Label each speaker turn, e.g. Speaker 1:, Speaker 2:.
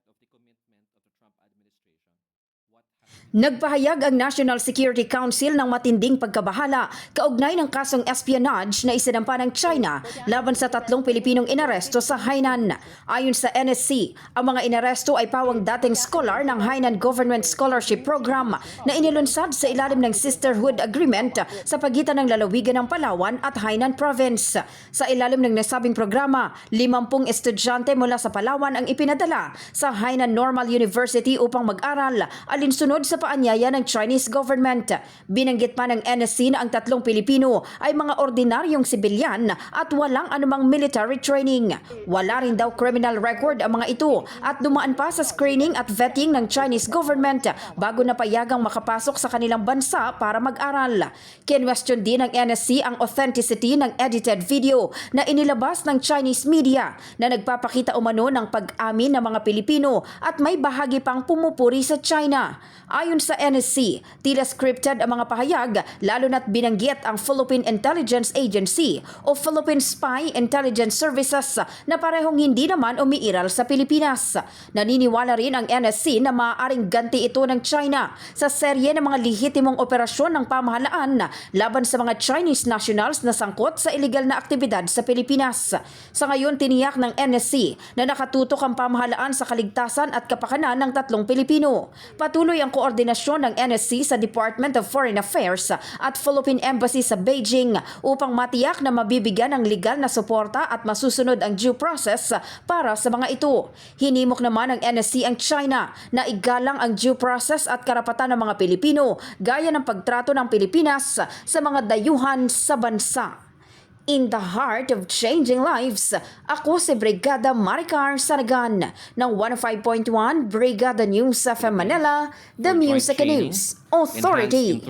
Speaker 1: part of the commitment of the Trump administration.
Speaker 2: Nagpahayag ang National Security Council ng matinding pagkabahala kaugnay ng kasong espionage na isinampa ng China laban sa tatlong Pilipinong inaresto sa Hainan. Ayon sa NSC, ang mga inaresto ay pawang dating scholar ng Hainan Government Scholarship Program na inilunsad sa ilalim ng Sisterhood Agreement sa pagitan ng lalawigan ng Palawan at Hainan Province. Sa ilalim ng nasabing programa, 50 estudyante mula sa Palawan ang ipinadala sa Hainan Normal University upang mag-aral alinsunod sa paanyaya ng Chinese government. Binanggit pa ng NSC na ang tatlong Pilipino ay mga ordinaryong sibilyan at walang anumang military training. Wala rin daw criminal record ang mga ito at dumaan pa sa screening at vetting ng Chinese government bago na payagang makapasok sa kanilang bansa para mag-aral. Kinwestiyon din ng NSC ang authenticity ng edited video na inilabas ng Chinese media na nagpapakita umano ng pag-amin ng mga Pilipino at may bahagi pang pumupuri sa China. Ayon sa NSC, tila scripted ang mga pahayag lalo na't binanggit ang Philippine Intelligence Agency o Philippine Spy Intelligence Services na parehong hindi naman umiiral sa Pilipinas. Naniniwala rin ang NSC na maaaring ganti ito ng China sa serye ng mga lehitimong operasyon ng pamahalaan laban sa mga Chinese nationals na sangkot sa illegal na aktibidad sa Pilipinas. Sa ngayon, tiniyak ng NSC na nakatutok ang pamahalaan sa kaligtasan at kapakanan ng tatlong Pilipino. Patuloy ang koordinasyon ng NSC sa Department of Foreign Affairs at Philippine Embassy sa Beijing upang matiyak na mabibigyan ng legal na suporta at masusunod ang due process para sa mga ito. Hinimok naman ng NSC ang China na igalang ang due process at karapatan ng mga Pilipino gaya ng pagtrato ng Pilipinas sa mga dayuhan sa bansa. In the heart of changing lives, ako si Brigada Maricar Saragan ng 105.1 Brigada News FM Manila, The Music News Authority.